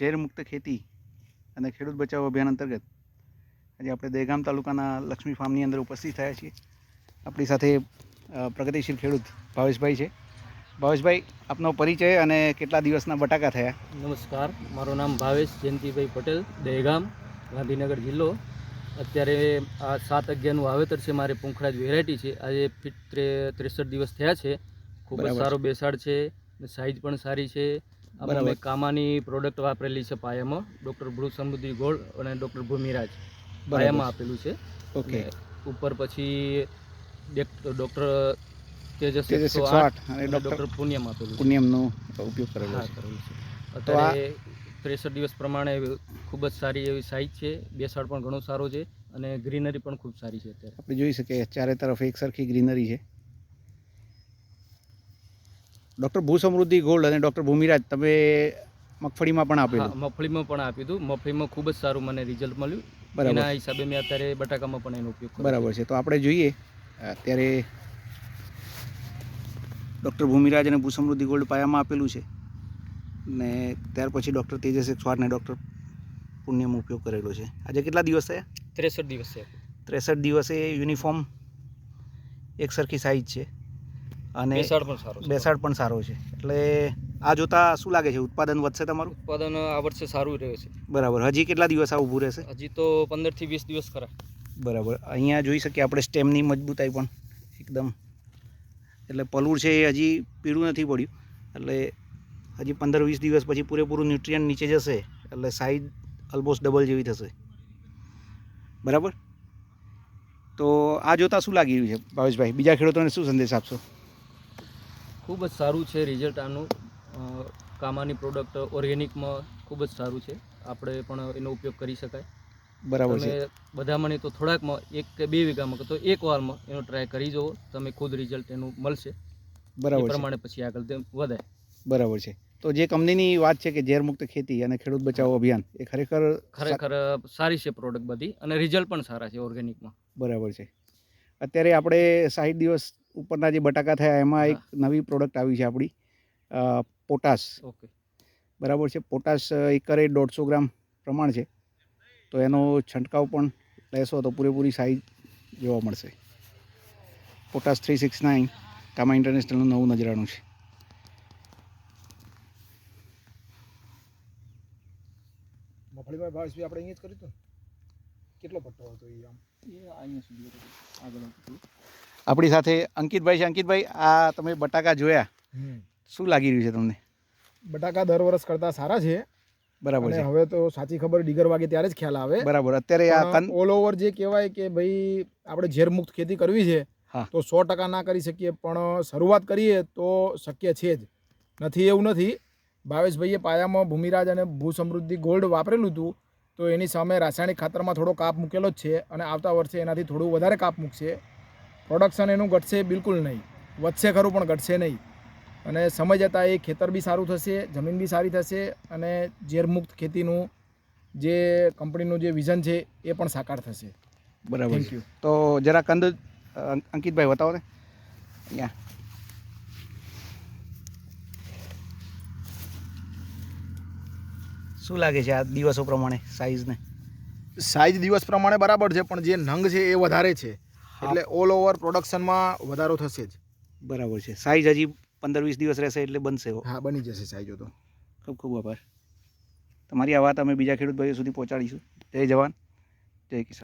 ઝેરમુક્ત ખેતી અને ખેડૂત બચાવો અભિયાન અંતર્ગત આજે આપણે દહેગામ તાલુકાના લક્ષ્મી ફાર્મની અંદર ઉપસ્થિત થયા છીએ. આપણી સાથે પ્રગતિશીલ ખેડૂત ભાવેશભાઈ છે. ભાવેશભાઈ આપનો પરિચય અને કેટલા દિવસના બટાકા થયા? નમસ્કાર મારું નામ ભાવેશ જયંતિભાઈ પટેલ દહેગામ ગાંધીનગર જિલ્લો. અત્યારે આ સાત અગિયારનું વાવેતર છે મારે પૂંખડાજ વેરાયટી છે. આજે ત્રે- ત્રેસઠ દિવસ થયા છે. ખૂબ જ સારો બેસાડ છે સાઇઝ પણ સારી છે. બરાબર. કામાની પ્રોડક્ટ વાપરેલી છે પાયામાં. ડૉક્ટર ભૃ સમૃદ્ધિ ગોળ અને ડૉક્ટર ભૂમિરાજ. પાયામાં આપેલું છે. ઓકે. ઉપર પછી ડૉક્ટર તેજસ એકસો આઠ અને ડૉક્ટર આપેલું ઉપયોગ કરેલો છે. અત્યારે ત્રેસઠ દિવસ પ્રમાણે ખૂબ જ સારી એવી સાઇઝ છે. બેસાડ પણ ઘણો સારો છે અને ગ્રીનરી પણ ખૂબ સારી છે અત્યારે. આપણે જોઈ શકીએ ચારે તરફ એક સરખી ગ્રીનરી છે. ડૉક્ટર ભૂ સમૃદ્ધિ ગોલ્ડ અને ડૉક્ટર ભૂમિરાજ તમે મગફળીમાં પણ આપ્યું મગફળીમાં પણ આપ્યું હતું મગફળીમાં ખૂબ જ સારું મને રિઝલ્ટ મળ્યું. બરાબર. એના હિસાબે મેં અત્યારે બટાકામાં પણ એનો ઉપયોગ બરાબર છે. તો આપણે જોઈએ અત્યારે ડૉક્ટર ભૂમિરાજ અને ભૂસમૃદ્ધિ ગોલ્ડ પાયામાં આપેલું છે. ને ત્યાર પછી ડૉક્ટર તેજસ એક ડૉક્ટર પુણ્યમાં ઉપયોગ કરેલો છે. આજે કેટલા દિવસ થયા? ત્રેસઠ દિવસ છે ત્રેસઠ દિવસે યુનિફોર્મ એક સરખી સાઇઝ છે. અને બેસાડ પણ સારો બેસાડ પણ સારો છે. એટલે આ જોતા શું લાગે છે? ઉત્પાદન વધશે તમારું? ઉત્પાદન આ વર્ષે સારું રહેશે છે. બરાબર. હજી કેટલા દિવસ આ ઊભું રહેશે? હજી તો પંદરથી વીસ દિવસ ખરા. બરાબર. અહીંયા જોઈ શકીએ આપણે સ્ટેમની મજબૂતાઈ પણ એકદમ. એટલે પલૂર છે એ હજી પીળું નથી પડ્યું. એટલે હજી પંદર વીસ દિવસ પછી પૂરેપૂરું ન્યુટ્રિયન્ટ નીચે જશે. એટલે સાઈઝ ઓલમોસ્ટ ડબલ જેવી થશે. બરાબર? તો આ જોતાં શું લાગી રહ્યું છે ભાવેશભાઈ? બીજા ખેડૂતોને શું સંદેશ આપશો? ખૂબ જ સારું છે રિઝલ્ટ આનું. કામાની પ્રોડક્ટ ઓર્ગેનિકમાં ખૂબ જ સારું છે. આપણે પણ એનો ઉપયોગ કરી શકાય. બરાબર છે. તમે બધા મને તો થોડાકમાં એક કે બે વીઘામાં તો એક વારમાં એનો ટ્રાય કરી જુઓ તમે ખુદ રિઝલ્ટ એનું મળશે. બરાબર પ્રમાણે પછી આગળ વધે વધાય. બરાબર છે. તો જે કંપનીની વાત છે કે ઝેરમુક્ત ખેતી અને ખેડૂત બચાવો અભિયાન એ ખરેખર ખરેખર સારી છે પ્રોડક્ટ બધી અને રિઝલ્ટ પણ સારા છે ઓર્ગેનિકમાં બરાબર છે. અત્યારે આપણે સાઠ દિવસ ઉપરના જે બટાકા થયા એમાં એક નવી પ્રોડક્ટ આવી છે આપણી પોટાશ. ઓકે. બરાબર છે? પોટાશ એકરે દોઢસો ગ્રામ પ્રમાણ છે. તો એનો છંટકાવ પણ લેશો તો પૂરેપૂરી સાઈઝ જોવા મળશે. પોટાશ થ્રી સિક્સ નાઇન કામા ઇન્ટરનેશનલનું નવું નજરાણું છે. મગફળીમાં ભાવેશભાઈ આપણે અહીંયા જ કર્યું હતું કેટલો પટ્ટો હતો એ આમ? એ અહીંયા સુધી આગળ આપણી સાથે અંકિતભાઈ છે. અંકિતભાઈ આ તમે બટાકા જોયા. શું લાગી રહ્યું છે તમને? બટાકા દર વર્ષ કરતા સારા છે. બરાબર છે. હવે તો સાચી ખબર ડીગર વાગે ત્યારે જ ખ્યાલ આવે. બરાબર. અત્યારે આ ઓલ ઓવર જે કહેવાય કે ભાઈ આપણે ઝેરમુક્ત ખેતી કરવી છે તો સો ટકા ના કરી શકીએ. પણ શરૂઆત કરીએ તો શક્ય છે જ. નથી એવું નથી. ભાવેશભાઈએ પાયામાં ભૂમિરાજ અને ભૂ સમૃદ્ધિ ગોલ્ડ વાપરેલું હતું તો એની સામે રાસાયણિક ખાતરમાં થોડો કાપ મૂકેલો જ છે અને આવતા વર્ષે એનાથી થોડું વધારે કાપ મૂકશે. પ્રોડક્શન એનું ઘટશે બિલકુલ નહીં. વધશે ખરું પણ ઘટશે નહીં. અને સમય જતાં એ ખેતર બી સારું થશે જમીન બી સારી થશે અને ઝેરમુક્ત ખેતીનું જે કંપનીનું જે વિઝન છે એ પણ સાકાર થશે. બરાબર થેન્ક યુ તો જરા કંદ અંકિતભાઈ બતાવો ને. અહીંયા. શું લાગે છે આ દિવસો પ્રમાણે સાઈઝને સાઈઝ દિવસ પ્રમાણે બરાબર છે પણ જે નંગ છે એ વધારે છે. એટલે ઓલ ઓવર પ્રોડક્શનમાં વધારો થશે જ. બરાબર છે. સાઈઝ હજી પંદર વીસ દિવસ રહેશે એટલે બનશે હા. બની જશે સાઈઝો તો. ખૂબ ખૂબ આભાર. તમારી આ વાત અમે બીજા ખેડૂત ભાઈઓ સુધી પહોંચાડીશું. જય જવાન. જય કિસાન.